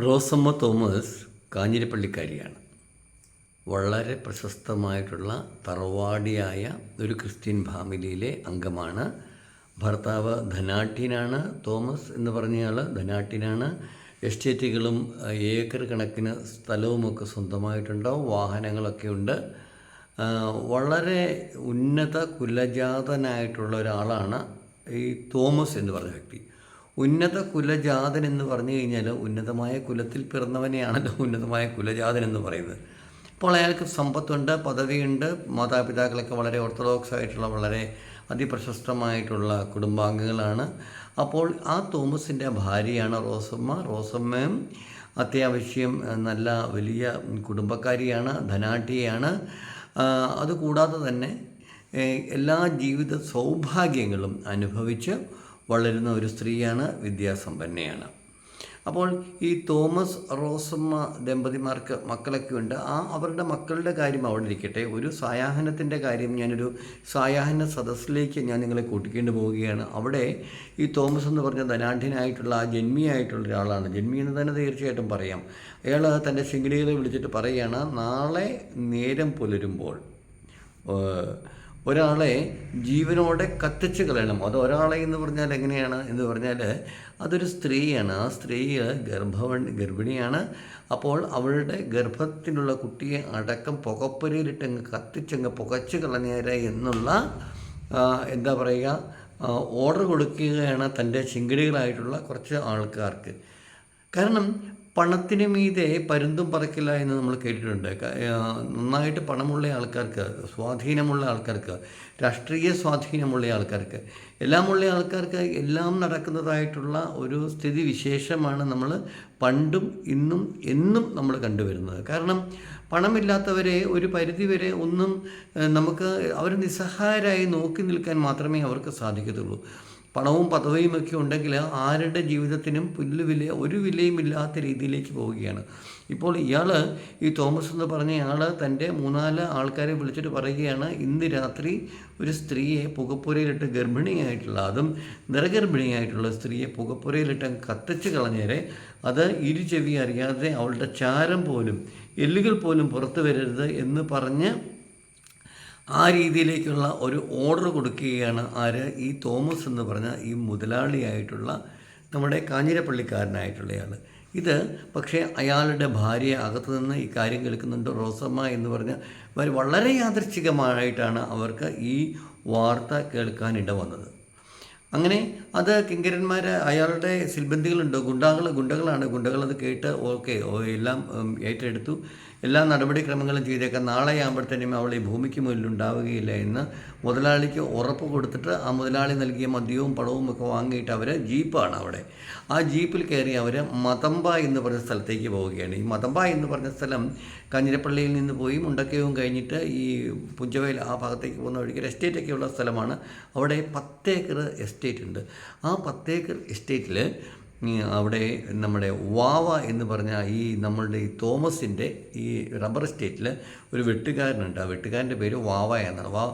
Rosamma Thomas കാഞ്ഞിരപ്പള്ളിക്കാരിയാണ്. വളരെ പ്രശസ്തമായിട്ടുള്ള തറവാടിയായ ഒരു ക്രിസ്ത്യൻ ഫാമിലിയിലെ അംഗമാണ്. ഭർത്താവ് ധനാട്ടിനാണ് തോമസ് എന്ന് പറഞ്ഞയാൾ ധനാട്ടിനാണ് എസ്റ്റേറ്റുകളും ഏക്കർ കണക്കിന് സ്ഥലവുമൊക്കെ സ്വന്തമായിട്ടുണ്ടാവും. വാഹനങ്ങളൊക്കെ ഉണ്ട്. വളരെ ഉന്നത കുലജാതനായിട്ടുള്ള ഒരാളാണ് ഈ തോമസ് എന്ന് പറഞ്ഞ വ്യക്തി. ഉന്നത കുലജാതൻ എന്ന് പറഞ്ഞു കഴിഞ്ഞാൽ ഉന്നതമായ കുലത്തിൽ പിറന്നവനെയാണല്ലോ ഉന്നതമായ കുലജാതൻ എന്ന് പറയുന്നത്. അപ്പോൾ അയാൾക്ക് സമ്പത്തുണ്ട് പദവിയുണ്ട് മാതാപിതാക്കളൊക്കെ വളരെ ഓർത്തഡോക്സ് ആയിട്ടുള്ള വളരെ അതിപ്രശസ്തമായിട്ടുള്ള കുടുംബാംഗങ്ങളാണ്. അപ്പോൾ ആ തോമസിന്റെ ഭാര്യയാണ് റോസമ്മ. റോസമ്മയും അത്യാവശ്യം നല്ല വലിയ കുടുംബക്കാരിയാണ് ധനാഢ്യയാണ്. അതുകൂടാതെ തന്നെ എല്ലാ ജീവിത സൗഭാഗ്യങ്ങളും അനുഭവിച്ച് വളരുന്ന ഒരു സ്ത്രീയാണ് വിദ്യാസമ്പന്നയാണ്. അപ്പോൾ ഈ തോമസ് റോസമ്മ ദമ്പതിമാർക്ക് മക്കളൊക്കെ ഉണ്ട്. ആ അവരുടെ മക്കളുടെ കാര്യം അവിടെ ഇരിക്കട്ടെ. ഒരു സായാഹനത്തിന്റെ കാര്യം ഞാനൊരു സായാഹന സദസ്സിലേക്ക് ഞാൻ നിങ്ങളെ കൂട്ടിക്കൊണ്ട് പോവുകയാണ്. അവിടെ ഈ തോമസ് എന്ന് പറഞ്ഞ ധനാഢ്യനായിട്ടുള്ള ആ ജന്മിയായിട്ടുള്ള ഒരാളാണ്. ജന്മി എന്ന് തന്നെ തീർച്ചയായിട്ടും പറയാം. അയാൾ തന്റെ ശിങ്കിടികളെ വിളിച്ചിട്ട് പറയുകയാണ് നാളെ നേരം പുലരുമ്പോൾ ഒരാളെ ജീവനോടെ കത്തിച്ച് കളയണം. അത് ഒരാളെ എന്ന് പറഞ്ഞാൽ എങ്ങനെയാണ് എന്ന് പറഞ്ഞാൽ അതൊരു സ്ത്രീയാണ്. ആ സ്ത്രീ ഗർഭവൺ ഗർഭിണിയാണ്. അപ്പോൾ അവളുടെ ഗർഭത്തിനുള്ള കുട്ടിയെ അടക്കം പുകപ്പുരയിലിട്ടങ്ങ് കത്തിച്ചങ്ങ് പുകച്ച് കളഞ്ഞേരെ എന്നുള്ള എന്താ പറയുക ഓർഡർ കൊടുക്കുകയാണ് തന്റെ ചിങ്കിടികളായിട്ടുള്ള കുറച്ച് ആൾക്കാർക്ക്. കാരണം പണത്തിന് മീതെ പരുന്തും പറക്കില്ല എന്ന് നമ്മൾ കേട്ടിട്ടുണ്ട്. നന്നായിട്ട് പണമുള്ള ആൾക്കാർക്ക് സ്വാധീനമുള്ള ആൾക്കാർക്ക് രാഷ്ട്രീയ സ്വാധീനമുള്ള ആൾക്കാർക്ക് എല്ലാമുള്ള ആൾക്കാർക്ക് എല്ലാം നടക്കുന്നതായിട്ടുള്ള ഒരു സ്ഥിതി വിശേഷമാണ് നമ്മൾ പണ്ടും ഇന്നും എന്നും നമ്മൾ കണ്ടുവരുന്നത്. കാരണം പണമില്ലാത്തവരെ ഒരു പരിധിവരെ ഒന്നും നമുക്ക് അവർ നിസ്സഹായരായി നോക്കി നിൽക്കാൻ മാത്രമേ അവർക്ക് സാധിക്കത്തുള്ളൂ. പണവും പദവിയും ഒക്കെ ഉണ്ടെങ്കിൽ ആരുടെ ജീവിതത്തിനും പുല്ല് വില ഒരു വിലയും ഇല്ലാത്ത രീതിയിലേക്ക് പോവുകയാണ്. ഇപ്പോൾ ഇയാൾ ഈ തോമസ് എന്ന് പറഞ്ഞ ഇയാൾ തന്റെ മൂന്നാൽ ആൾക്കാരെ വിളിച്ചിട്ട് പറയുകയാണ് ഇന്ന് രാത്രി ഒരു സ്ത്രീയെ പുകപ്പുരയിലിട്ട് ഗർഭിണിയായിട്ടുള്ള അതും നിറഗർഭിണിയായിട്ടുള്ള സ്ത്രീയെ പുകപ്പുരയിലിട്ട് കത്തിച്ച് കളഞ്ഞേരെ. അത് ഇരു ചെവി അറിയാതെ അവളുടെ ചാരം പോലും എല്ലുകൾ പോലും പുറത്തു വരരുത് എന്ന് പറഞ്ഞ് ആ രീതിയിലേക്കുള്ള ഒരു ഓർഡർ കൊടുക്കുകയാണ് ആര്? ഈ തോമസ് എന്ന് പറഞ്ഞ ഈ മുതലാളിയായിട്ടുള്ള നമ്മുടെ കാഞ്ഞിരപ്പള്ളിക്കാരനായിട്ടുള്ളയാൾ ഇത് പക്ഷേ അയാളുടെ ഭാര്യ അകത്തു നിന്ന് ഈ കാര്യം കേൾക്കുന്നുണ്ട്. റോസമ്മ എന്ന് പറഞ്ഞ വളരെ യാദൃച്ഛികമായിട്ടാണ് അവർക്ക് ഈ വാർത്ത കേൾക്കാനിട വന്നത്. അങ്ങനെ അത് കിങ്കരന്മാർ അയാളുടെ സിൽബന്ധികളുണ്ട് ഗുണ്ടാകൾ ഗുണ്ടകളാണ്. ഗുണ്ടകൾ അത് കേട്ട് ഓക്കെ എല്ലാം ഏറ്റെടുത്തു. എല്ലാ നടപടിക്രമങ്ങളും ചെയ്തേക്കാം നാളെ ആകുമ്പോഴത്തേനും അവൾ ഈ ഭൂമിക്ക് മുന്നിൽ ഉണ്ടാവുകയില്ല എന്ന് മുതലാളിക്ക് ഉറപ്പ് കൊടുത്തിട്ട് ആ മുതലാളി നൽകിയ മദ്യവും പണവും ഒക്കെ വാങ്ങിയിട്ട് അവർ ജീപ്പാണ് അവിടെ. ആ ജീപ്പിൽ കയറി അവർ മതമ്പ എന്ന് പറഞ്ഞ സ്ഥലത്തേക്ക് പോവുകയാണ്. ഈ മതമ്പ എന്ന് പറഞ്ഞ സ്ഥലം കഞ്ഞിരപ്പള്ളിയിൽ നിന്ന് പോയി മുണ്ടക്കയവും കഴിഞ്ഞിട്ട് ഈ പുഞ്ചവയൽ ആ ഭാഗത്തേക്ക് പോകുന്ന വഴിക്ക് ഒരു എസ്റ്റേറ്റൊക്കെയുള്ള സ്ഥലമാണ്. അവിടെ പത്തേക്കർ എസ്റ്റേറ്റ് ഉണ്ട്. ആ പത്തേക്കർ എസ്റ്റേറ്റിൽ അവിടെ നമ്മുടെ വാവ എന്ന് പറഞ്ഞ ഈ നമ്മളുടെ ഈ തോമസിന്റെ ഈ റബ്ബർ എസ്റ്റേറ്റിൽ ഒരു വെട്ടുകാരനുണ്ട്. ആ വെട്ടുകാരന്റെ പേര് വാവ എന്നാണ്. വാ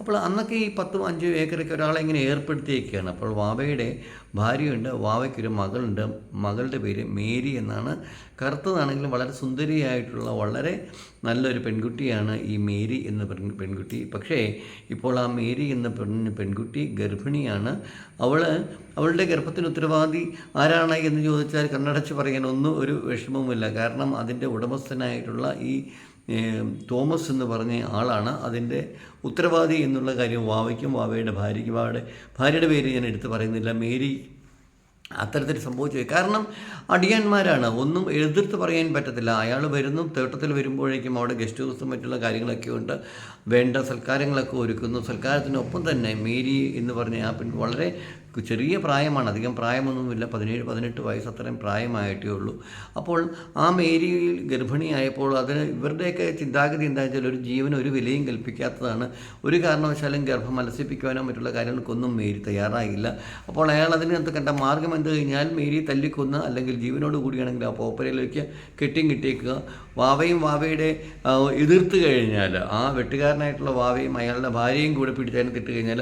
അപ്പോൾ അന്നൊക്കെ ഈ പത്തും അഞ്ചും ഏക്കറൊക്കെ ഒരാളെ ഇങ്ങനെ ഏർപ്പെടുത്തിയൊക്കെയാണ് അപ്പോൾ വാവയുടെ ഭാര്യയുണ്ട് വാവയ്ക്കൊരു മകളുണ്ട്. മകളുടെ പേര് മേരി എന്നാണ്. കറുത്തതാണെങ്കിലും വളരെ സുന്ദരിയായിട്ടുള്ള വളരെ നല്ലൊരു പെൺകുട്ടിയാണ് ഈ മേരി എന്ന പെൺ പെൺകുട്ടി. പക്ഷേ ഇപ്പോൾ ആ മേരി എന്ന പെൺ പെൺകുട്ടി ഗർഭിണിയാണ്. അവൾ അവളുടെ ഗർഭത്തിന് ഉത്തരവാദി ആരാണ് എന്ന് ചോദിച്ചാൽ കണ്ണടച്ച് പറയാൻ ഒന്നും ഒരു വിഷമവുമില്ല. കാരണം അതിന്റെ ഉടമസ്ഥനായിട്ടുള്ള ഈ തോമസ് എന്ന് പറഞ്ഞ ആളാണ്. അതിന്റെ ഉത്തരവാദി എന്നുള്ള കാര്യം വാവയ്ക്കും വാവയുടെ ഭാര്യയ്ക്കും വാവയുടെ ഭാര്യയുടെ പേര് ഞാൻ എടുത്ത് പറയുന്നില്ല. മേരി അത്തരത്തിൽ സംഭവിച്ചു കാരണം അടിയന്മാരാണ്. ഒന്നും എതിർത്ത് പറയാൻ പറ്റത്തില്ല. അയാൾ വരുന്നു തേട്ടത്തിൽ വരുമ്പോഴേക്കും അവിടെ ഗസ്റ്റ് ഹൗസും മറ്റുള്ള കാര്യങ്ങളൊക്കെ ഉണ്ട്. വേണ്ട സൽക്കാരങ്ങളൊക്കെ ഒരുക്കുന്നു. സൽക്കാരത്തിനൊപ്പം തന്നെ മേരി എന്ന് പറഞ്ഞ ആ പെൺ വളരെ ചെറിയ പ്രായമാണ്. അധികം പ്രായമൊന്നുമില്ല. പതിനേഴ് പതിനെട്ട് വയസ്സ് അത്രയും പ്രായമായിട്ടേ ഉള്ളൂ. അപ്പോൾ ആ മേരിയിൽ ഗർഭിണിയായപ്പോൾ അതിന് ഇവരുടെയൊക്കെ ചിന്താഗതി എന്താ വെച്ചാൽ ഒരു ജീവന് ഒരു വിലയും കൽപ്പിക്കാത്തതാണ്. ഒരു കാരണവശാലും ഗർഭം മത്സിപ്പിക്കുവാനോ മറ്റുള്ള കാര്യങ്ങൾക്കൊന്നും മേരി തയ്യാറായില്ല. അപ്പോൾ അയാൾ അതിനകത്ത് കണ്ട മാർഗം എന്ത് കഴിഞ്ഞാൽ മേരി തല്ലിക്കൊന്ന് അല്ലെങ്കിൽ ജീവനോട് കൂടിയാണെങ്കിൽ ആ പോപ്പരയിലേക്ക് കെട്ടിയും കിട്ടിയേക്കുക. വാവയും വാവയുടെ എതിർത്ത് കഴിഞ്ഞാൽ ആ വെട്ടുകാരനായിട്ടുള്ള വാവയും അയാളുടെ ഭാര്യയും കൂടെ പിടിച്ചതിന് തിട്ട് കഴിഞ്ഞാൽ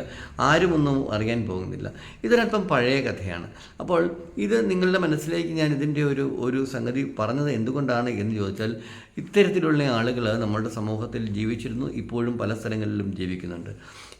ആരും ഒന്നും അറിയാൻ പോകുന്നില്ല. ഇതൊരല്പം പഴയ കഥയാണ്. അപ്പോൾ ഇത് നിങ്ങളുടെ മനസ്സിലേക്ക് ഞാൻ ഇതിന്റെ ഒരു ഒരു സംഗതി പറഞ്ഞത് എന്തുകൊണ്ടാണ് എന്ന് ചോദിച്ചാൽ ഇത്തരത്തിലുള്ള ആളുകൾ നമ്മളുടെ സമൂഹത്തിൽ ജീവിച്ചിരുന്നു ഇപ്പോഴും പല സ്ഥലങ്ങളിലും ജീവിക്കുന്നുണ്ട്.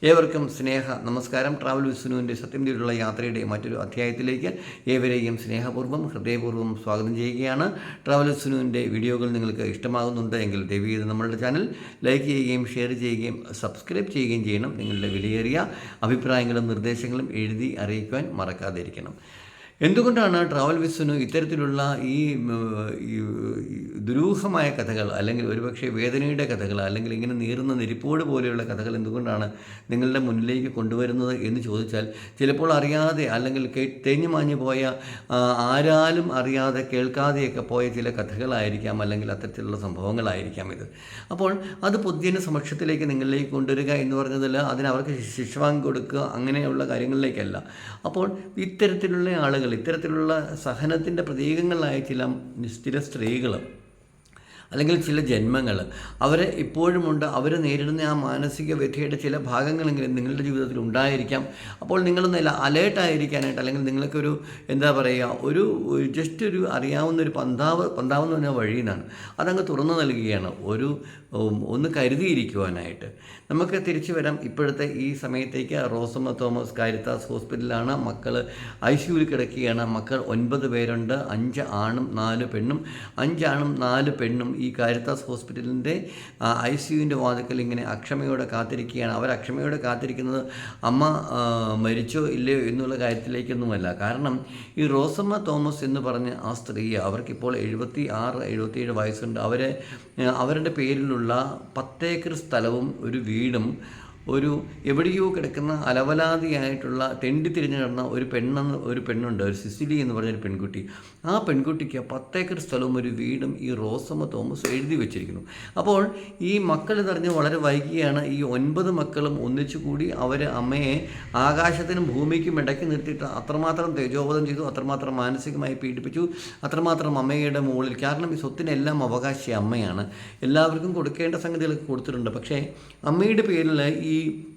ഏവർക്കും സ്നേഹ നമസ്കാരം. ട്രാവൽ വിസ്നുവിന്റെ സത്യം തീരുള്ള യാത്രയുടെ മറ്റൊരു അധ്യായത്തിലേക്ക് ഏവരെയും സ്നേഹപൂർവം ഹൃദയപൂർവം സ്വാഗതം ചെയ്യുകയാണ്. ട്രാവൽ വിസ്നുവിന്റെ വീഡിയോകൾ നിങ്ങൾക്ക് ഇഷ്ടമാകുന്നുണ്ട് എങ്കിൽ ദയവ് നമ്മളുടെ ചാനൽ ലൈക്ക് ചെയ്യുകയും ഷെയർ ചെയ്യുകയും സബ്സ്ക്രൈബ് ചെയ്യുകയും ചെയ്യണം. നിങ്ങളുടെ വിലയേറിയ അഭിപ്രായങ്ങളും നിർദ്ദേശങ്ങളും എഴുതി അറിയിക്കുവാൻ മറക്കാതിരിക്കണം. എന്തുകൊണ്ടാണ് ട്രാവൽ വിസ്സിന് ഇത്തരത്തിലുള്ള ഈ ദുരൂഹമായ കഥകൾ അല്ലെങ്കിൽ ഒരുപക്ഷെ വേദനയുടെ കഥകൾ അല്ലെങ്കിൽ ഇങ്ങനെ നീറുന്ന നെരിപ്പോട് പോലെയുള്ള കഥകൾ എന്തുകൊണ്ടാണ് നിങ്ങളുടെ മുന്നിലേക്ക് കൊണ്ടുവരുന്നത് എന്ന് ചോദിച്ചാൽ ചിലപ്പോൾ അറിയാതെ അല്ലെങ്കിൽ തേഞ്ഞു മാഞ്ഞു പോയ ആരാലും അറിയാതെ കേൾക്കാതെയൊക്കെ പോയ ചില കഥകളായിരിക്കാം അല്ലെങ്കിൽ അത്തരത്തിലുള്ള സംഭവങ്ങളായിരിക്കാം ഇത്. അപ്പോൾ അത് പൊതുജന സമക്ഷത്തിലേക്ക് നിങ്ങളിലേക്ക് കൊണ്ടുവരിക എന്ന് പറഞ്ഞതിൽ അതിന് അവർക്ക് ശിക്ഷ വാങ്ങി കൊടുക്കുക അങ്ങനെയുള്ള കാര്യങ്ങളിലേക്കല്ല. അപ്പോൾ ഇത്തരത്തിലുള്ള ആളുകൾ ഇത്തരത്തിലുള്ള സഹനത്തിന്റെ പ്രതീകങ്ങളായ ചില നിസ്ഥിര സ്ത്രീകൾ അല്ലെങ്കിൽ ചില ജന്മങ്ങൾ. അവരെ ഇപ്പോഴുമുണ്ട്. അവർ നേരിടുന്ന ആ മാനസിക വ്യഥയുടെ ചില ഭാഗങ്ങളെങ്കിലും നിങ്ങളുടെ ജീവിതത്തിൽ ഉണ്ടായിരിക്കാം. അപ്പോൾ നിങ്ങളൊന്ന് അലേർട്ടായിരിക്കാനായിട്ട് അല്ലെങ്കിൽ നിങ്ങൾക്കൊരു എന്താ പറയുക ഒരു ജസ്റ്റ് ഒരു അറിയാവുന്ന ഒരു പന്താവ് പന്താവ് എന്ന് പറഞ്ഞ വഴി നിന്നാണ് അതങ്ങ് തുറന്നു നൽകുകയാണ്. ഒരു ഒന്ന് കരുതിയിരിക്കുവാനായിട്ട്. നമുക്ക് തിരിച്ചു വരാം. ഇപ്പോഴത്തെ ഈ സമയത്തേക്ക് റോസമ്മ തോമസ് കാരിത്താസ് ഹോസ്പിറ്റലിലാണ്. മക്കൾ ഐ സിയുവിൽ കിടക്കുകയാണ്. മക്കൾ ഒൻപത് പേരുണ്ട്. അഞ്ച് ആണും നാല് പെണ്ണും. അഞ്ചാണും നാല് പെണ്ണും ഈ കാരിത്താസ് ഹോസ്പിറ്റലിന്റെ ഐ സിയുവിന്റെ വാതിക്കൽ ഇങ്ങനെ അക്ഷമയോടെ കാത്തിരിക്കുകയാണ്. അവർ അക്ഷമയോടെ കാത്തിരിക്കുന്നത് അമ്മ മരിച്ചോ ഇല്ലയോ എന്നുള്ള കാര്യത്തിലേക്കൊന്നുമല്ല. കാരണം ഈ റോസമ്മ തോമസ് എന്ന് പറഞ്ഞ ആ സ്ത്രീ അവർക്കിപ്പോൾ എഴുപത്തി ആറ് എഴുപത്തിയേഴ് വയസ്സുണ്ട്. അവരെ അവരുടെ പേരിലുള്ള പത്തേക്കർ സ്ഥലവും ഒരു വീടും ഒരു എവിടെയോ കിടക്കുന്ന അലവലാതിയായിട്ടുള്ള തെണ്ടി തിരിഞ്ഞു കിടന്ന ഒരു പെണ്ണെന്ന് ഒരു പെണ്ണുണ്ട് ഒരു സിസിലി എന്ന് പറഞ്ഞൊരു പെൺകുട്ടി. ആ പെൺകുട്ടിക്ക് പത്തേക്കർ സ്ഥലവും ഒരു വീടും ഈ റോസമ്മ തോമസ് എഴുതി വെച്ചിരിക്കുന്നു. അപ്പോൾ ഈ മക്കൾ ഇതറിഞ്ഞ് വളരെ വൈകിയാണ് ഈ ഒൻപത് മക്കളും ഒന്നിച്ചു കൂടി അവർ അമ്മയെ ആകാശത്തിനും ഭൂമിക്കും ഇടയ്ക്ക് നിർത്തിയിട്ട് അത്രമാത്രം തേജോവധം ചെയ്തു അത്രമാത്രം മാനസികമായി പീഡിപ്പിച്ചു അത്രമാത്രം അമ്മയുടെ മുകളിൽ കാരണം ഈ സ്വത്തിനെല്ലാം അവകാശി അമ്മയാണ്. എല്ലാവർക്കും കൊടുക്കേണ്ട സംഗതികളൊക്കെ കൊടുത്തിട്ടുണ്ട്. പക്ഷേ അമ്മയുടെ പേരിൽ ഈ the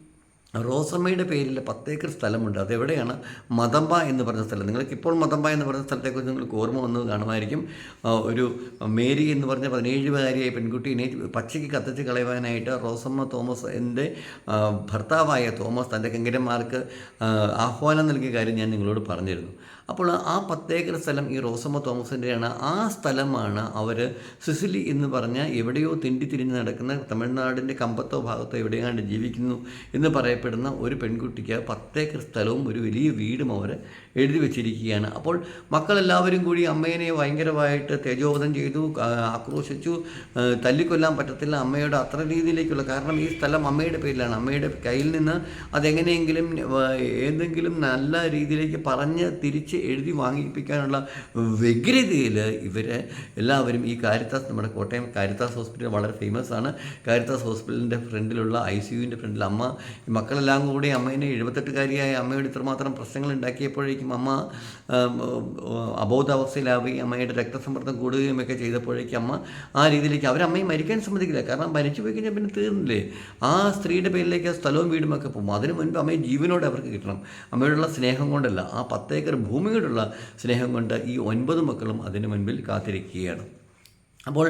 റോസമ്മയുടെ പേരിൽ പത്തേക്കർ സ്ഥലമുണ്ട്. അതെവിടെയാണ്? മതമ്പ എന്ന് പറഞ്ഞ സ്ഥലം. നിങ്ങൾക്ക് ഇപ്പോൾ മതമ്പ എന്ന് പറഞ്ഞ സ്ഥലത്തെക്കുറിച്ച് നിങ്ങൾക്ക് ഓർമ്മ വന്നത് കാണുമായിരിക്കും. ഒരു മേരി എന്ന് പറഞ്ഞ പതിനേഴുകാരിയായ പെൺകുട്ടീനെ പച്ചയ്ക്ക് കത്തിച്ച് കളയുവാനായിട്ട് റോസമ്മ തോമസ് എന്റെ ഭർത്താവായ തോമസ് തന്റെ കെങ്കരന്മാർക്ക് ആഹ്വാനം നൽകിയ കാര്യം ഞാൻ നിങ്ങളോട് പറഞ്ഞിരുന്നു. അപ്പോൾ ആ പത്തേക്കർ സ്ഥലം ഈ റോസമ്മ തോമസിന്റെയാണ്. ആ സ്ഥലമാണ് അവർ സിസിലി എന്ന് പറഞ്ഞ എവിടെയോ തിണ്ടി തിരിഞ്ഞ് നടക്കുന്ന തമിഴ്നാടിന്റെ കമ്പത്തോ ഭാഗത്തോ എവിടെയാണ്ട് ജീവിക്കുന്നു എന്ന് പറയപ്പെടുന്ന ഒരു പെൺകുട്ടിക്ക് പത്തേക്കർ സ്ഥലവും ഒരു വലിയ വീടും അവർ എഴുതി വെച്ചിരിക്കുകയാണ്. അപ്പോൾ മക്കളെല്ലാവരും കൂടി അമ്മേനെ ഭയങ്കരമായിട്ട് തേജോവധം ചെയ്തു ആക്രോശിച്ചു തല്ലിക്കൊല്ലാൻ പറ്റത്തില്ല. അമ്മയുടെ അത്ര രീതിയിലേക്കുള്ള കാരണം ഈ സ്ഥലം അമ്മയുടെ പേരിലാണ്. അമ്മയുടെ കയ്യിൽ നിന്ന് അതെങ്ങനെയെങ്കിലും ഏതെങ്കിലും നല്ല രീതിയിലേക്ക് പറഞ്ഞ് തിരിച്ച് എഴുതി വാങ്ങിപ്പിക്കാനുള്ള വ്യഗ്രതയിൽ ഇവർ എല്ലാവരും ഈ കാരിത്താസ് നമ്മുടെ കോട്ടയം കാരിത്താസ് ഹോസ്പിറ്റൽ വളരെ ഫേമസ് ആണ്. കാരിത്താസ് ഹോസ്പിറ്റലിന്റെ ഫ്രണ്ടിലുള്ള ഐ സി യുവിന്റെ ഫ്രണ്ടിൽ അമ്മ മക്കളെല്ലാം കൂടി അമ്മേനെ എഴുപത്തെട്ടുകാരിയായ അമ്മയോട് ഇത്രമാത്രം പ്രശ്നങ്ങൾ ഉണ്ടാക്കിയപ്പോഴേക്കും അമ്മ അബോധാവസ്ഥയിലാവുകയും അമ്മയുടെ രക്തസമ്മർദ്ദം കൂടുകയും ഒക്കെ ചെയ്തപ്പോഴേക്കും അമ്മ ആ രീതിയിലേക്ക് അവരമ്മയെ മരിക്കാൻ സമ്മതിക്കില്ല. കാരണം മരിച്ചു പോയി കഴിഞ്ഞാൽ പിന്നെ തീർന്നില്ലേ? ആ സ്ത്രീയുടെ പേരിലേക്ക് ആ സ്ഥലവും വീടും ഒക്കെ പോകും. അതിനു മുൻപ് അമ്മയെ ജീവനോടെ അവർക്ക് കിട്ടണം. അമ്മയോടുള്ള സ്നേഹം കൊണ്ടല്ല ആ പത്തേക്കർ ഭൂമിയോടുള്ള സ്നേഹം കൊണ്ട് ഈ ഒൻപത് മക്കളും അതിനു മുൻപിൽ കാത്തിരിക്കുകയാണ്. അപ്പോൾ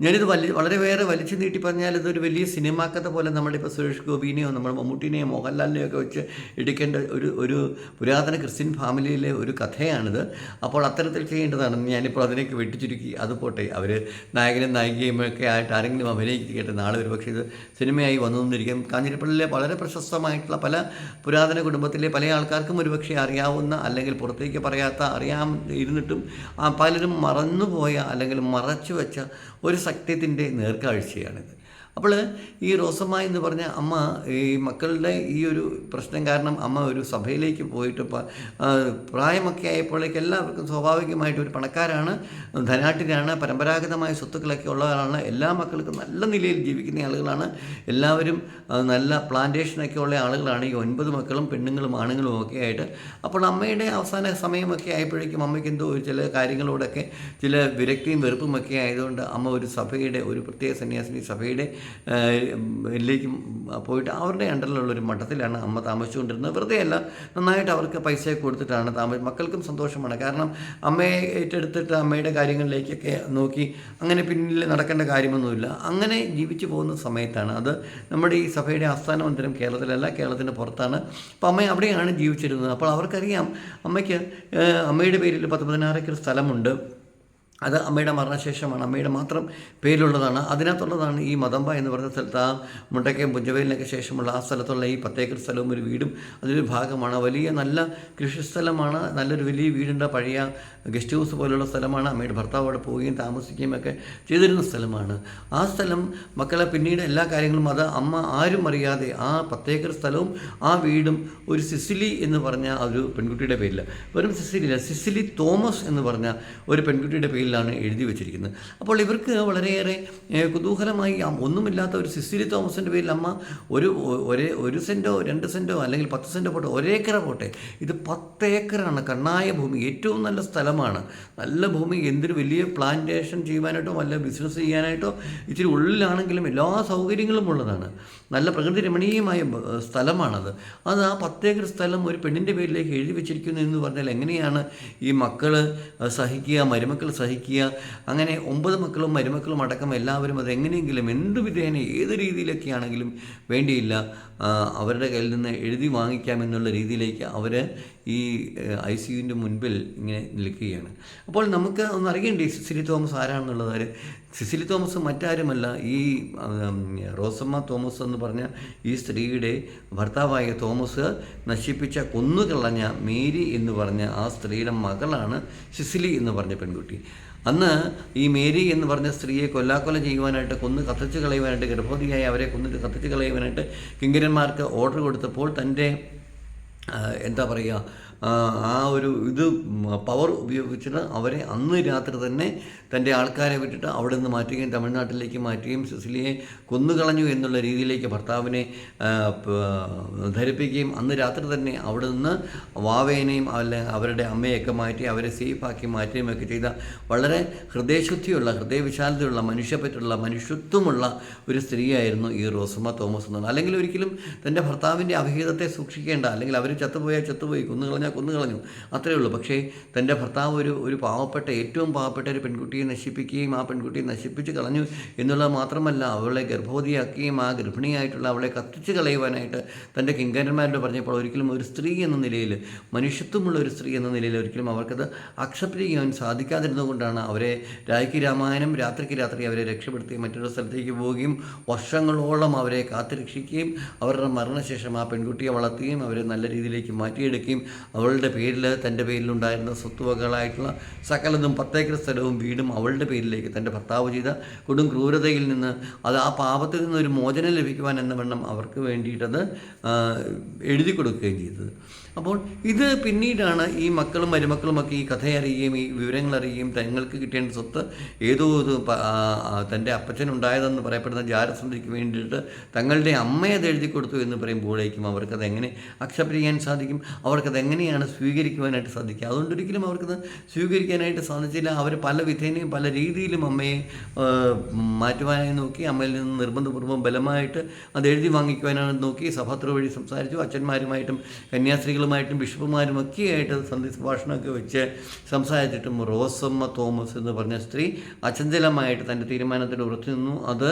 ഞാനിത് വലി വളരെ വേറെ വലിച്ചു നീട്ടി പറഞ്ഞാൽ ഇതൊരു വലിയ സിനിമാ കഥ പോലെ നമ്മളിപ്പോൾ സുരേഷ് ഗോപിനെയോ നമ്മൾ മമ്മൂട്ടിനെയോ മോഹൻലാലിനെയോ ഒക്കെ വെച്ച് എടുക്കേണ്ട ഒരു ഒരു പുരാതന ക്രിസ്ത്യൻ ഫാമിലിയിലെ ഒരു കഥയാണിത്. അപ്പോൾ അത്തരത്തിൽ ചെയ്യേണ്ടതാണ്. ഞാനിപ്പോൾ അതിനേക്ക് വെട്ടിച്ചുരുക്കി. അത് പോട്ടെ. അവർ നായകനും നായികയും ഒക്കെ ആയിട്ട് ആരെങ്കിലും അഭിനയിക്കട്ടെ. നാളെ ഒരു പക്ഷേ ഇത് സിനിമയായി വന്നു എന്നിരിക്കും കാഞ്ഞിരപ്പള്ളിയിലെ വളരെ പ്രശസ്തമായിട്ടുള്ള പല പുരാതന കുടുംബത്തിലെ പല ആൾക്കാർക്കും ഒരുപക്ഷെ അറിയാവുന്ന അല്ലെങ്കിൽ പുറത്തേക്ക് പറയാത്ത അറിയാം ഇരുന്നിട്ടും പലരും മറന്നുപോയ അല്ലെങ്കിൽ മറച്ചു വെച്ച ഒരു സത്യത്തിന്റെ നേർക്കാഴ്ചയാണിത്. അപ്പോൾ ഈ റോസമ്മ എന്ന് പറഞ്ഞ അമ്മ ഈ മക്കളുടെ ഈ ഒരു പ്രശ്നം കാരണം അമ്മ ഒരു സഭയിലേക്ക് പോയിട്ട് പ്രായമൊക്കെ ആയപ്പോഴേക്ക് എല്ലാവർക്കും സ്വാഭാവികമായിട്ട് ഒരു പണക്കാരാണ് ധനാട്ടിനാണ് പരമ്പരാഗതമായ സ്വത്തുക്കളൊക്കെ ഉള്ളവരാണ് എല്ലാ മക്കൾക്കും നല്ല നിലയിൽ ജീവിക്കുന്ന ആളുകളാണ് എല്ലാവരും നല്ല പ്ലാന്റേഷനൊക്കെ ഉള്ള ആളുകളാണ് ഈ ഒൻപത് മക്കളും പെണ്ണുങ്ങളും ആണുങ്ങളും ഒക്കെ ആയിട്ട്. അപ്പോൾ അമ്മയുടെ അവസാന സമയമൊക്കെ ആയപ്പോഴേക്കും അമ്മയ്ക്ക് എന്തോ ചില കാര്യങ്ങളോടൊക്കെ ചില വിരക്തിയും വെറുപ്പും ഒക്കെ ആയതുകൊണ്ട് അമ്മ ഒരു സഭയുടെ ഒരു പ്രത്യേക സന്യാസിനി സഭയുടെ ിലേക്കും പോയിട്ട് അവരുടെ അണ്ടറിലുള്ള ഒരു മഠത്തിലാണ് അമ്മ താമസിച്ചുകൊണ്ടിരുന്നത്. വെറുതെ അല്ല നന്നായിട്ട് അവർക്ക് പൈസ കൊടുത്തിട്ടാണ് താമസ മക്കൾക്കും സന്തോഷമാണ്. കാരണം അമ്മയെ ഏറ്റെടുത്തിട്ട് അമ്മയുടെ കാര്യങ്ങളിലേക്കൊക്കെ നോക്കി അങ്ങനെ പിന്നിൽ നടക്കേണ്ട കാര്യമൊന്നുമില്ല. അങ്ങനെ ജീവിച്ചു പോകുന്ന സമയത്താണ് അത് നമ്മുടെ ഈ സഭയുടെ ആസ്ഥാന മന്ദിരം കേരളത്തിലല്ല കേരളത്തിന്റെ പുറത്താണ്. അപ്പോൾ അമ്മ അവിടെയാണ് ജീവിച്ചിരുന്നത്. അപ്പോൾ അവർക്കറിയാം അമ്മയ്ക്ക് അമ്മയുടെ പേരിൽ പത്ത് പതിനാറ് സ്ഥലമുണ്ട്. അത് അമ്മയുടെ മരണശേഷമാണ്. അമ്മയുടെ മാത്രം പേരിലുള്ളതാണ്. അതിനകത്തുള്ളതാണ് ഈ മതമ്പ എന്ന് പറയുന്ന സ്ഥലത്ത് ആ മുണ്ടക്കയം പുഞ്ചവേലിനൊക്കെ ശേഷമുള്ള ആ സ്ഥലത്തുള്ള ഈ പത്തേക്കർ സ്ഥലവും ഒരു വീടും അതിലൊരു ഭാഗമാണ്. വലിയ നല്ല കൃഷിസ്ഥലമാണ്. നല്ലൊരു വലിയ വീടുണ്ട്. പഴയ ഗസ്റ്റ് ഹൗസ് പോലുള്ള സ്ഥലമാണ്. അമ്മയുടെ ഭർത്താവ് അവിടെ പോവുകയും താമസിക്കുകയും ഒക്കെ ചെയ്തിരുന്ന സ്ഥലമാണ്. ആ സ്ഥലം മക്കളെ പിന്നീട് എല്ലാ കാര്യങ്ങളും അത് അമ്മ ആരും അറിയാതെ ആ പത്തേക്കർ സ്ഥലവും ആ വീടും ഒരു സിസിലി എന്ന് പറഞ്ഞ ഒരു പെൺകുട്ടിയുടെ പേരിൽ വെറും സിസിലി അല്ല സിസിലി തോമസ് എന്ന് പറഞ്ഞ ഒരു പെൺകുട്ടിയുടെ പേരിലാണ് എഴുതി വെച്ചിരിക്കുന്നത്. അപ്പോൾ ഇവർക്ക് വളരെയേറെ കുതൂഹലമായി ഒന്നുമില്ലാത്ത ഒരു സിസിലി തോമസിന്റെ പേരിൽ അമ്മ ഒരു ഒരേ ഒരു സെന്റോ രണ്ട് സെന്റോ അല്ലെങ്കിൽ പത്ത് സെന്റോ പോട്ടെ ഒരേക്കറ പോട്ടെ ഇത് പത്ത് ഏക്കറാണ് കണ്ണായ ഭൂമി ഏറ്റവും നല്ല സ്ഥലമാണ്. നല്ല ഭൂമി എന്തൊരു വലിയ പ്ലാന്റേഷൻ ചെയ്യുവാനായിട്ടോ വല്ല ബിസിനസ് ചെയ്യാനായിട്ടോ ഇച്ചിരി ഉള്ളിലാണെങ്കിലും എല്ലാ സൗകര്യങ്ങളും ഉള്ളതാണ്. നല്ല പ്രകൃതി രമണീയമായ സ്ഥലമാണത്. അത് ആ പത്തേക്കർ സ്ഥലം ഒരു പെണ്ണിന്റെ പേരിലേക്ക് എഴുതി വെച്ചിരിക്കുന്നു എന്ന് പറഞ്ഞാൽ എങ്ങനെയാണ് ഈ മക്കൾ സഹിക്കുക മരുമക്കൾ സഹിക്കുക? അങ്ങനെ ഒമ്പത് മക്കളും മരുമക്കളും അടക്കം എല്ലാവരും അത് എങ്ങനെയെങ്കിലും എന്ത് വിധേന ഏത് രീതിയിലൊക്കെ ആണെങ്കിലും വേണ്ടിയില്ല. അവരുടെ കയ്യിൽ നിന്ന് എഴുതി വാങ്ങിക്കാമെന്നുള്ള രീതിയിലേക്ക് അവർ ഈ ഐ സി യുവിന്റെ മുൻപിൽ ഇങ്ങനെ നിൽക്കുകയാണ്. അപ്പോൾ നമുക്ക് ഒന്ന് അറിയണ്ടേ സിസിലി തോമസ് ആരാണെന്നുള്ളത്? ആര് സിസിലി തോമസ് മറ്റാരുമല്ല? ഈ റോസമ്മ തോമസ് എന്ന് പറഞ്ഞ ഈ സ്ത്രീയുടെ ഭർത്താവായ തോമസ് നശിപ്പിച്ച കൊന്നുകളഞ്ഞ മേരി എന്ന് പറഞ്ഞ ആ സ്ത്രീയുടെ മകളാണ് സിസിലി എന്ന് പറഞ്ഞ പെൺകുട്ടി. അന്ന് ഈ മേരി എന്ന് പറഞ്ഞ സ്ത്രീയെ കൊല്ലാക്കൊല ചെയ്യുവാനായിട്ട് കൊന്ന് കത്തിച്ച് കളയുവാനായിട്ട് ഗർഭവതിയായി അവരെ കൊന്നിട്ട് കത്തിച്ച് കളയുവാനായിട്ട് കിങ്കരന്മാർക്ക് ഓർഡർ കൊടുത്തപ്പോൾ തന്റെ എന്താ പറയുക ആ, ഒരു ഇത് പവർ ഉപയോഗിച്ചിട്ട് അവരെ അന്ന് രാത്രി തന്നെ തന്റെ ആൾക്കാരെ വിട്ടിട്ട് അവിടെ നിന്ന് മാറ്റുകയും തമിഴ്നാട്ടിലേക്ക് മാറ്റുകയും സിസിലിയെ കൊന്നുകളഞ്ഞു എന്നുള്ള രീതിയിലേക്ക് ഭർത്താവിനെ ധരിപ്പിക്കുകയും അന്ന് രാത്രി തന്നെ അവിടെ നിന്ന് വാവേനെയും അല്ല അവരുടെ അമ്മയൊക്കെ മാറ്റി അവരെ സേഫാക്കി മാറ്റുകയും ഒക്കെ ചെയ്ത വളരെ ഹൃദയശുദ്ധിയുള്ള ഹൃദയവിശാലതയുള്ള മനുഷ്യപ്പറ്റുള്ള മനുഷ്യത്വമുള്ള ഒരു സ്ത്രീയായിരുന്നു ഈ റോസമ്മ തോമസ് എന്നുള്ളത് അല്ലെങ്കിൽ ഒരിക്കലും തന്റെ ഭർത്താവിന്റെ അഭിഹിതത്തെ സൂക്ഷിക്കേണ്ട അല്ലെങ്കിൽ അവർ ചത്തുപോയാൽ ചത്തുപോയി കൊന്നുകളഞ്ഞാൽ കൊന്നുകളഞ്ഞു അത്രയേ ഉള്ളൂ. പക്ഷേ തന്റെ ഭർത്താവ് ഒരു ഒരു പാവപ്പെട്ട ഏറ്റവും പാവപ്പെട്ട ഒരു പെൺകുട്ടിയെ നശിപ്പിക്കുകയും ആ പെൺകുട്ടിയെ നശിപ്പിച്ച് കളഞ്ഞു എന്നുള്ളത് മാത്രമല്ല അവളെ ഗർഭവതിയാക്കുകയും ആ ഗർഭിണിയായിട്ടുള്ള അവളെ കത്തിച്ച് കളയുവാനായിട്ട് തന്റെ കിങ്കരന്മാരോട് പറഞ്ഞപ്പോൾ ഒരിക്കലും ഒരു സ്ത്രീ എന്ന നിലയിൽ മനുഷ്യത്വമുള്ള ഒരു സ്ത്രീ എന്ന നിലയിൽ ഒരിക്കലും അവർക്കത് അക്സെപ്റ്റ് ചെയ്യാൻ സാധിക്കാതിരുന്നതുകൊണ്ടാണ് അവരെ രായ്ക്ക് രാമായണം രാത്രിക്ക് രാത്രി അവരെ രക്ഷപ്പെടുത്തി മറ്റൊരു സ്ഥലത്തേക്ക് പോവുകയും വർഷങ്ങളോളം അവരെ കാത്തുരക്ഷിക്കുകയും അവരുടെ മരണശേഷം ആ പെൺകുട്ടിയെ വളർത്തുകയും അവരെ നല്ല രീതിയിലേക്ക് മാറ്റിയെടുക്കുകയും അവളുടെ പേരിൽ തന്റെ പേരിലുണ്ടായിരുന്ന സ്വത്തുവകകളായിട്ടുള്ള സകലതും പത്തേക്കർ സ്ഥലവും വീടും അവളുടെ പേരിലേക്ക് തന്റെ ഭർത്താവ് ചെയ്ത കൊടും ക്രൂരതയിൽ നിന്ന് അത് ആ പാപത്തിൽ നിന്ന് ഒരു മോചനം ലഭിക്കുവാൻ എന്ന വണ്ണം അവർക്ക് വേണ്ടിയിട്ടത് എഴുതി കൊടുക്കുകയും ചെയ്തത്. അപ്പോൾ ഇത് പിന്നീടാണ് ഈ മക്കളും മരുമക്കളുമൊക്കെ ഈ കഥ അറിയുകയും ഈ വിവരങ്ങൾ അറിയുകയും തങ്ങൾക്ക് കിട്ടേണ്ട സ്വത്ത് ഏതോ ആ, തന്റെ അപ്പച്ചനുണ്ടായതെന്ന് പറയപ്പെടുന്ന ജാരസുന്ദരിക്ക് വേണ്ടിയിട്ട് തങ്ങളുടെ അമ്മയെ എഴുതി കൊടുത്തു എന്ന് പറയുമ്പോഴേക്കും അവർക്കത് എങ്ങനെ അക്സെപ്റ്റ് ചെയ്യാൻ സാധിക്കും? അവർക്കത് എങ്ങനെയാണ് സ്വീകരിക്കുവാനായിട്ട് സാധിക്കുക? അതുകൊണ്ട് ഒരിക്കലും അവർക്കത് സ്വീകരിക്കാനായിട്ട് സാധിച്ചില്ല. അവർ പല വിധേനയും പല രീതിയിലും അമ്മയെ മാറ്റുവാനായി നോക്കി അമ്മയിൽ നിന്ന് നിർബന്ധപൂർവം ബലമായിട്ട് അത് എഴുതി വാങ്ങിക്കുവാനാണ് നോക്കി സഭത്ര വഴി സംസാരിച്ചു അച്ഛന്മാരുമായിട്ടും കന്യാസ്ത്രീകളുമായിട്ടും ബിഷപ്പുമാരും ഒക്കെ ആയിട്ട് സന്ധി സംഭാഷണമൊക്കെ വെച്ച് സംസാരിച്ചിട്ടും റോസമ്മ തോമസ് എന്ന് പറഞ്ഞ സ്ത്രീ അചഞ്ചലമായിട്ട് തന്റെ തീരുമാനത്തിൽ ഉറച്ചു നിന്നു. അത്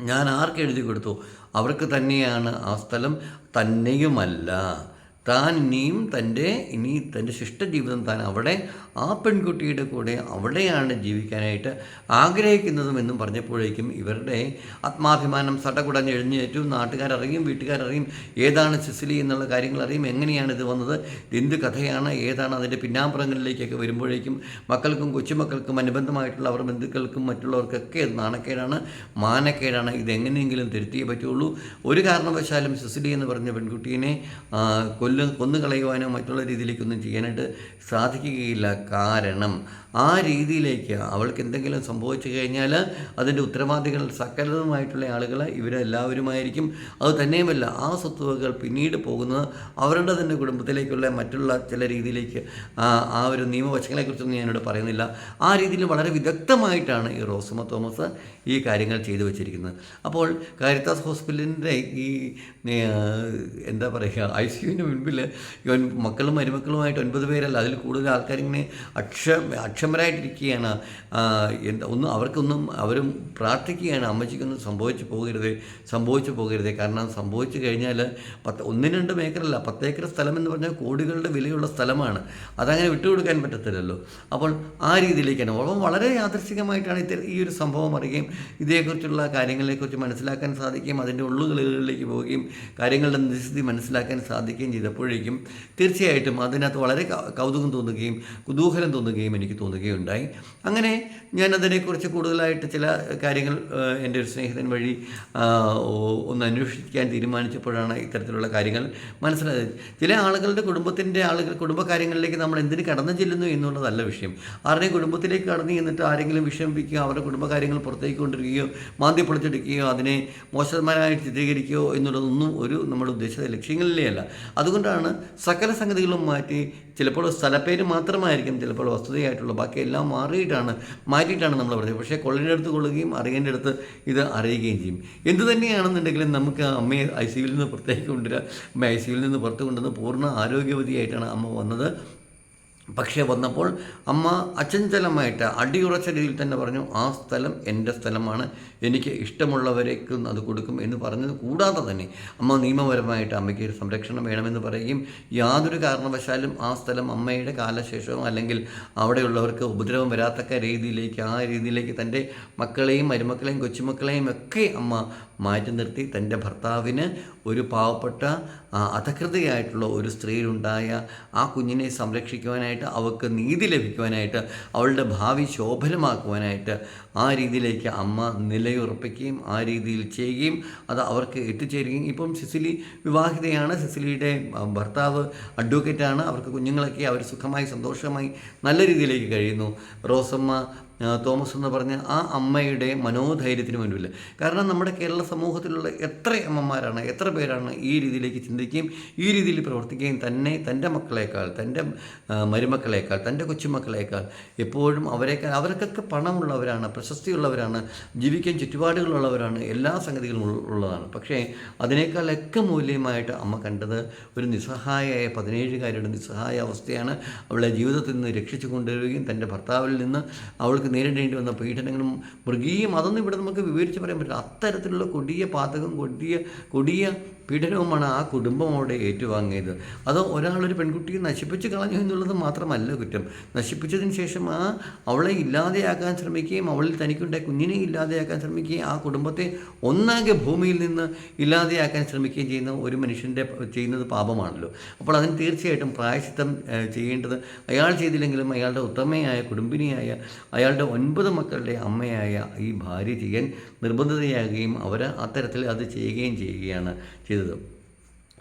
ഞാൻ ആർക്ക് എഴുതി കൊടുത്തു? അവർക്ക് തന്നെയാണ് ആ സ്ഥലം. തന്നെയുമല്ല. താൻ ഇനിയും തന്റെ ഇനി തന്റെ ശിഷ്ടജീവിതം താൻ അവിടെ ആ പെൺകുട്ടിയുടെ കൂടെ അവിടെയാണ് ജീവിക്കാനായിട്ട് ആഗ്രഹിക്കുന്നതും എന്നും പറഞ്ഞപ്പോഴേക്കും ഇവരുടെ ആത്മാഭിമാനം സടകുടഞ്ഞ് എഴുന്നേറ്റു. നാട്ടുകാരറിയും വീട്ടുകാരറിയും ഏതാണ് സിസിലി എന്നുള്ള കാര്യങ്ങൾ അറിയും എങ്ങനെയാണ് ഇത് വന്നത്? എന്ത് കഥയാണ്? ഏതാണ് അതിന്റെ പിന്നാമ്പുറങ്ങളിലേക്കൊക്കെ വരുമ്പോഴേക്കും മക്കൾക്കും കൊച്ചുമക്കൾക്കും അനുബന്ധമായിട്ടുള്ള അവർ ബന്ധുക്കൾക്കും മറ്റുള്ളവർക്കൊക്കെ നാണക്കേടാണ് മാനക്കേടാണ്. ഇതെങ്ങനെയെങ്കിലും തിരുത്തിയേ പറ്റുള്ളൂ. ഒരു കാരണവശാലും സിസിലി എന്ന് പറഞ്ഞ പെൺകുട്ടീനെ ആ, കൊല്ല് കൊന്നുകളയുവാനോ മറ്റുള്ള രീതിയിലേക്കൊന്നും ചെയ്യാനായിട്ട് സാധിക്കുകയില്ല. കാരണം ആ രീതിയിലേക്ക് അവൾക്ക് എന്തെങ്കിലും സംഭവിച്ചു കഴിഞ്ഞാൽ അതിന്റെ ഉത്തരവാദികൾ സകലതുമായിട്ടുള്ള ആളുകൾ ഇവരെല്ലാവരുമായിരിക്കും. അത് തന്നെയുമല്ല ആ സ്വത്തുവകൾ പിന്നീട് പോകുന്നത് അവരുടെ തന്നെ കുടുംബത്തിലേക്കുള്ള മറ്റുള്ള ചില രീതിയിലേക്ക് ആ ഒരു നിയമവശങ്ങളെക്കുറിച്ചൊന്നും ഞാനിവിടെ പറയുന്നില്ല. ആ രീതിയിൽ വളരെ വിദഗ്ധമായിട്ടാണ് ഈ റോസമ്മ തോമസ് ഈ കാര്യങ്ങൾ ചെയ്തു വച്ചിരിക്കുന്നത്. അപ്പോൾ കാരിത്താസ് ഹോസ്പിറ്റലിന്റെ ഈ എന്താ പറയുക ഐ സിയുവിന് മുൻപിൽ ഇവൻ മക്കളും മരുമക്കളുമായിട്ട് ഒൻപത് പേരല്ല അതിൽ കൂടുതൽ ആൾക്കാരിങ്ങനെ അക്ഷ അക്ഷമരായിട്ടിരിക്കുകയാണ് ഒന്നും അവർക്കൊന്നും അവരും പ്രാർത്ഥിക്കുകയാണ്. അമ്മച്ചിക്കൊന്നും സംഭവിച്ചു പോകരുത് സംഭവിച്ചു പോകരുത്. കാരണം സംഭവിച്ചു കഴിഞ്ഞാൽ പത്ത് ഒന്നിന് രണ്ടും ഏക്കറല്ല പത്തേക്കർ സ്ഥലം എന്ന് പറഞ്ഞാൽ കോടികളുടെ വിലയുള്ള സ്ഥലമാണ്. അതങ്ങനെ വിട്ടുകൊടുക്കാൻ പറ്റത്തില്ലല്ലോ. അപ്പോൾ ആ രീതിയിലേക്കാണ്. അപ്പം വളരെ യാദൃശികമായിട്ടാണ് ഇത്തരം ഈ ഒരു സംഭവം അറിയുകയും ഇതേക്കുറിച്ചുള്ള കാര്യങ്ങളെക്കുറിച്ച് മനസ്സിലാക്കാൻ സാധിക്കുകയും അതിന്റെ ഉള്ളുകളിലേക്ക് പോവുകയും കാര്യങ്ങളുടെ നിസ്ഥിതി മനസ്സിലാക്കാൻ സാധിക്കുകയും ചെയ്തപ്പോഴേക്കും തീർച്ചയായിട്ടും അതിനകത്ത് വളരെ കൗതുകം തോന്നുകയും കുതൂഹലം തോന്നുകയും എനിക്ക് തോന്നുകയുണ്ടായി. അങ്ങനെ ഞാൻ അതിനെക്കുറിച്ച് കൂടുതലായിട്ട് ചില കാര്യങ്ങൾ എന്റെ ഒരു സ്നേഹിതൻ വഴി ഒന്ന് അന്വേഷിക്കാൻ തീരുമാനിച്ചപ്പോഴാണ് ഇത്തരത്തിലുള്ള കാര്യങ്ങൾ മനസ്സിലായത്. ചില ആളുകളുടെ കുടുംബത്തിന്റെ ആളുകൾ കുടുംബകാര്യങ്ങളിലേക്ക് നമ്മൾ എന്തിന് കടന്നു ചെല്ലുന്നു എന്നുള്ളതല്ല വിഷയം. ആരുടെയും കുടുംബത്തിലേക്ക് കടന്നു ചെന്നിട്ട് ആരെങ്കിലും വിഷമിപ്പിക്കുകയോ അവരുടെ കുടുംബകാര്യങ്ങൾ പുറത്തേക്ക് കൊണ്ടിരിക്കുകയോ മാന്തി പൊളിച്ചെടുക്കുകയോ അതിനെ മോശമായി ചിത്രീകരിക്കുകയോ എന്നുള്ളതൊന്നും ഒരു നമ്മുടെ ഉദ്ദേശിച്ച ലക്ഷ്യങ്ങളിലേ അല്ല. അതുകൊണ്ടാണ് സകല സംഗതികളും മാറ്റി ചിലപ്പോൾ സ്ഥലപ്പേര് മാത്രമായിരിക്കും ചിലപ്പോൾ വസ്തുതയായിട്ടുള്ള ബാക്കി എല്ലാം മാറിയിട്ടാണ് മാറ്റിയിട്ടാണ് നമ്മൾ പറയുന്നത്. പക്ഷേ കൊള്ളിന്റെ അടുത്ത് കൊള്ളുകയും അറിയേണ്ട അടുത്ത് ഇത് അറിയുകയും ചെയ്യും. എന്ത് തന്നെയാണെന്നുണ്ടെങ്കിലും നമുക്ക് അമ്മയെ ഐ സിയിൽ നിന്ന് പുറത്തേക്ക് കൊണ്ടുവരിക അമ്മ ഐ സിയിൽ നിന്ന് പുറത്ത് കൊണ്ടുവന്ന് പൂർണ ആരോഗ്യവതിയായിട്ടാണ് അമ്മ വന്നത്. പക്ഷേ വന്നപ്പോൾ അമ്മ അചഞ്ചലമായിട്ട് അടിയുറച്ച രീതിയിൽ തന്നെ പറഞ്ഞു ആ സ്ഥലം എന്റെ സ്ഥലമാണ്. എനിക്ക് ഇഷ്ടമുള്ളവരേക്കും അത് കൊടുക്കും എന്ന് പറഞ്ഞത് കൂടാതെ തന്നെ അമ്മ നിയമപരമായിട്ട് അമ്മയ്ക്ക് ഒരു സംരക്ഷണം വേണമെന്ന് പറയുകയും യാതൊരു കാരണവശാലും ആ സ്ഥലം അമ്മയുടെ കാലശേഷവും അല്ലെങ്കിൽ അവിടെയുള്ളവർക്ക് ഉപദ്രവം വരാത്തക്ക രീതിയിലേക്ക് ആ രീതിയിലേക്ക് തന്റെ മക്കളെയും മരുമക്കളെയും കൊച്ചുമക്കളെയും ഒക്കെ അമ്മ മാറ്റി നിർത്തി തന്റെ ഭർത്താവിന് ഒരു പാവപ്പെട്ട അധകൃതയായിട്ടുള്ള ഒരു സ്ത്രീയിലുണ്ടായ ആ കുഞ്ഞിനെ സംരക്ഷിക്കുവാനായിട്ട് അവൾക്ക് നീതി ലഭിക്കുവാനായിട്ട് അവളുടെ ഭാവി ശോഭനമാക്കുവാനായിട്ട് ആ രീതിയിലേക്ക് അമ്മ നിലയുറപ്പിക്കുകയും ആ രീതിയിൽ ചെയ്യുകയും അത് അവർക്ക് എത്തിച്ചേരുകയും ഇപ്പം സിസിലി വിവാഹിതയാണ്. സിസിലിയുടെ ഭർത്താവ് അഡ്വക്കേറ്റാണ്. അവർക്ക് കുഞ്ഞുങ്ങളൊക്കെ അവർ സുഖമായി സന്തോഷമായി നല്ല രീതിയിലേക്ക് കഴിയുന്നു. റോസമ്മ തോമസ് എന്ന് പറഞ്ഞ ആ അമ്മയുടെ മനോധൈര്യത്തിന് മുൻപിൽ. കാരണം നമ്മുടെ കേരള സമൂഹത്തിലുള്ള എത്ര അമ്മമാരാണ് എത്ര പേരാണ് ഈ രീതിയിലേക്ക് ചിന്തിക്കുകയും ഈ രീതിയിൽ പ്രവർത്തിക്കുകയും തന്നെ തന്റെ മക്കളേക്കാൾ തന്റെ മരുമക്കളേക്കാൾ മരുമക്കളെക്കാൾ തന്റെ കൊച്ചുമക്കളേക്കാൾ എപ്പോഴും അവരെക്കാൾ അവർക്കൊക്കെ പണമുള്ളവരാണ് പ്രശസ്തിയുള്ളവരാണ് ജീവിക്കാൻ ചുറ്റുപാടുകളുള്ളവരാണ് എല്ലാ സംഗതികളും ഉള്ളതാണ്. പക്ഷേ അതിനേക്കാളൊക്കെ മൂല്യമായിട്ട് അമ്മ കണ്ടത് ഒരു നിസ്സഹായയായ പതിനേഴുകാരിയുടെ നിസ്സഹായ അവസ്ഥയാണ് അവളെ ജീവിതത്തിൽ നിന്ന് രക്ഷിച്ചു കൊണ്ടുവരികയും തന്റെ ഭർത്താവിൽ നിന്ന് അവൾക്ക് നേരിടേണ്ടി വന്ന പീഡനങ്ങളും മൃഗീയം അതൊന്നും ഇവിടെ നമുക്ക് വിവരിച്ച് പറയാൻ പറ്റില്ല. അത്തരത്തിലുള്ള കൊടിയ പാതകം കൊടിയ കൊടിയ പീഡനവുമാണ് ആ കുടുംബം അവിടെ ഏറ്റുവാങ്ങിയത്. അത് ഒരാളൊരു പെൺകുട്ടിയെ നശിപ്പിച്ച് കളഞ്ഞു എന്നുള്ളത് മാത്രമല്ല കുറ്റം. നശിപ്പിച്ചതിന് ശേഷം ആ അവളെ ഇല്ലാതെയാക്കാൻ ശ്രമിക്കുകയും അവളിൽ തനിക്കുണ്ടായ കുഞ്ഞിനെ ഇല്ലാതെയാക്കാൻ ശ്രമിക്കുകയും ആ കുടുംബത്തെ ഒന്നാകെ ഭൂമിയിൽ നിന്ന് ഇല്ലാതെയാക്കാൻ ശ്രമിക്കുകയും ചെയ്യുന്ന ഒരു മനുഷ്യന്റെ ചെയ്യുന്നത് പാപമാണല്ലോ. അപ്പോൾ അതിന് തീർച്ചയായിട്ടും പ്രായശിത്തം ചെയ്യേണ്ടത് അയാൾ ചെയ്തില്ലെങ്കിലും അയാളുടെ ഉത്തമയായ കുടുംബിനിയായ അയാളുടെ ഒൻപത് മക്കളുടെ അമ്മയായ ഈ ഭാര്യ ചെയ്യാൻ നിർബന്ധിതയാകുകയും അവർ അത്തരത്തിൽ അത് ചെയ്യുകയും ചെയ്യുകയാണ് ചെയ്തത്.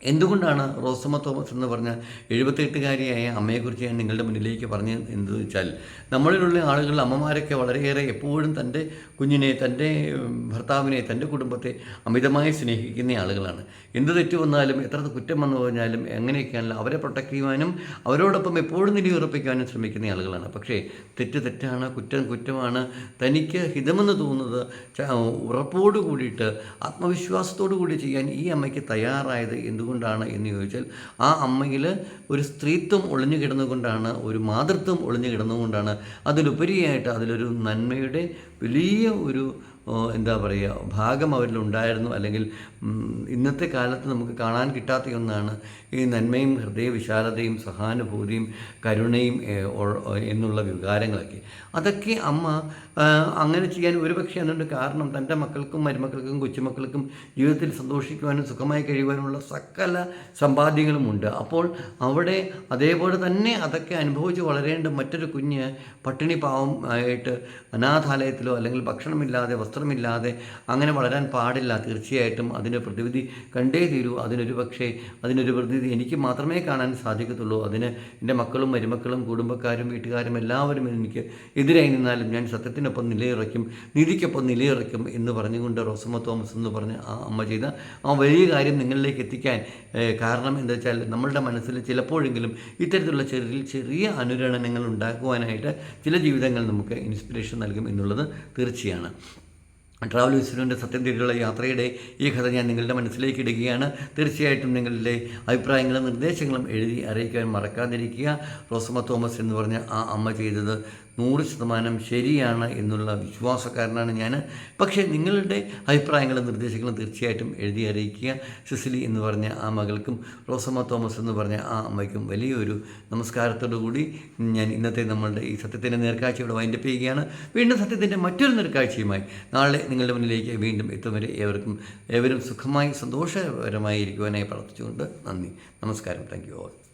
എന്തുകൊണ്ടാണ് റോസമ്മ തോമസ് എന്ന് പറഞ്ഞ എഴുപത്തെട്ടുകാരിയായ അമ്മയെക്കുറിച്ച് ഞാൻ നിങ്ങളുടെ മുന്നിലേക്ക് പറഞ്ഞു എന്തെന്ന് വെച്ചാൽ നമ്മളിലുള്ള ആളുകൾ അമ്മമാരൊക്കെ വളരെയേറെ എപ്പോഴും തന്റെ കുഞ്ഞിനെ തന്റെ ഭർത്താവിനെ തന്റെ കുടുംബത്തെ അമിതമായി സ്നേഹിക്കുന്ന ആളുകളാണ്. എന്ത് തെറ്റ് വന്നാലും എത്ര കുറ്റം വന്നു കഴിഞ്ഞാലും എങ്ങനെയൊക്കെയാണല്ലോ അവരെ പ്രൊട്ടക്ട് ചെയ്യുവാനും അവരോടൊപ്പം എപ്പോഴും നിലയുറപ്പിക്കാനും ശ്രമിക്കുന്ന ആളുകളാണ്. പക്ഷേ തെറ്റ് തെറ്റാണ് കുറ്റം കുറ്റമാണ് തനിക്ക് ഹിതമെന്ന് തോന്നുന്നത് ഉറപ്പോടു കൂടിയിട്ട് ആത്മവിശ്വാസത്തോടു കൂടി ചെയ്യാൻ ഈ അമ്മയ്ക്ക് തയ്യാറായത് എന്തുകൊണ്ടാണ് എന്ന് ചോദിച്ചാൽ ആ അമ്മയിൽ ഒരു സ്ത്രീത്വം ഒളിഞ്ഞു കിടന്നുകൊണ്ടാണ് ഒരു മാതൃത്വം ഒളിഞ്ഞു കിടന്നുകൊണ്ടാണ് അതിലുപരിയായിട്ട് അതിലൊരു നന്മയുടെ വലിയ ഒരു എന്താ പറയുക ഭാഗം അവരിലുണ്ടായിരുന്നു അല്ലെങ്കിൽ ഇന്നത്തെ കാലത്ത് നമുക്ക് കാണാൻ കിട്ടാത്ത ഒന്നാണ് ഈ നന്മയും ഹൃദയവിശാലതയും സഹാനുഭൂതിയും കരുണയും എന്നുള്ള വികാരങ്ങളൊക്കെ. അതൊക്കെ അമ്മ അങ്ങനെ ചെയ്യാൻ ഒരുപക്ഷെ അതുകൊണ്ട് കാരണം തന്റെ മക്കൾക്കും മരുമക്കൾക്കും കൊച്ചുമക്കൾക്കും ജീവിതത്തിൽ സന്തോഷിക്കുവാനും സുഖമായി കഴിയുവാനുമുള്ള സകല സമ്പാദ്യങ്ങളുമുണ്ട് അപ്പോൾ അവിടെ അതേപോലെ തന്നെ അതൊക്കെ അനുഭവിച്ച് വളരേണ്ട മറ്റൊരു കുഞ്ഞ് പട്ടിണി പാവം ആയിട്ട് അനാഥാലയത്തിലോ അല്ലെങ്കിൽ ഭക്ഷണമില്ലാതെ വസ്തു വസ്ത്രമില്ലാതെ അങ്ങനെ വളരാൻ പാടില്ല. തീർച്ചയായിട്ടും അതിന് പ്രതിവിധി കണ്ടേ തീരൂ. അതിനൊരു പക്ഷേ അതിനൊരു പ്രതിവിധി എനിക്ക് മാത്രമേ കാണാൻ സാധിക്കത്തുള്ളൂ. അതിന് എന്റെ മക്കളും മരുമക്കളും കുടുംബക്കാരും വീട്ടുകാരും എല്ലാവരും എനിക്ക് എതിരായി നിന്നാലും ഞാൻ സത്യത്തിനൊപ്പം നിലയിറക്കും നീതിക്കൊപ്പം നിലയിറക്കും എന്ന് പറഞ്ഞുകൊണ്ട് റോസമ്മ തോമസ് എന്ന് പറഞ്ഞ് ആ അമ്മ ചെയ്ത ആ വലിയ കാര്യം നിങ്ങളിലേക്ക് എത്തിക്കാൻ കാരണം എന്താ വെച്ചാൽ നമ്മളുടെ മനസ്സിൽ ചിലപ്പോഴെങ്കിലും ഇത്തരത്തിലുള്ള ചെറിയ ചെറിയ അനുരണനങ്ങൾ ഉണ്ടാക്കുവാനായിട്ട് ചില ജീവിതങ്ങൾ നമുക്ക് ഇൻസ്പിറേഷൻ നൽകും എന്നുള്ളത് തീർച്ചയാണ്. ട്രാവൽ വിസ്ഡുവിന്റെ സത്യം തേടിയുള്ള യാത്രയുടെ ഈ കഥ ഞാൻ നിങ്ങളുടെ മനസ്സിലേക്ക് ഇടുകയാണ്. തീർച്ചയായിട്ടും നിങ്ങളുടെ അഭിപ്രായങ്ങളും നിർദ്ദേശങ്ങളും എഴുതി അറിയിക്കാൻ മറക്കാതിരിക്കുക. റോസമ്മ തോമസ് എന്ന് പറഞ്ഞ ആ അമ്മ ചെയ്തത് നൂറ് ശതമാനം ശരിയാണ് എന്നുള്ള വിശ്വാസക്കാരനാണ് ഞാൻ. പക്ഷേ നിങ്ങളുടെ അഭിപ്രായങ്ങളും നിർദ്ദേശങ്ങളും തീർച്ചയായിട്ടും എഴുതി അറിയിക്കുക. സിസിലി എന്ന് പറഞ്ഞ ആ മകൾക്കും റോസമ്മ തോമസ് എന്ന് പറഞ്ഞ ആ അമ്മയ്ക്കും വലിയൊരു നമസ്കാരത്തോടു കൂടി ഞാൻ ഇന്നത്തെ നമ്മളുടെ ഈ സത്യത്തിന്റെ നേർക്കാഴ്ച ഇവിടെ വൈൻഡപ്പ് ചെയ്യുകയാണ്. വീണ്ടും സത്യത്തിന്റെ മറ്റൊരു നേർക്കാഴ്ചയുമായി നാളെ നിങ്ങളുടെ മുന്നിലേക്ക് വീണ്ടും എത്തും വരെ ഏവർക്കും ഏവരും സുഖമായി സന്തോഷകരമായി ഇരിക്കുവാനായി പ്രാർത്ഥിച്ചുകൊണ്ട് നന്ദി. നമസ്കാരം. Thank you all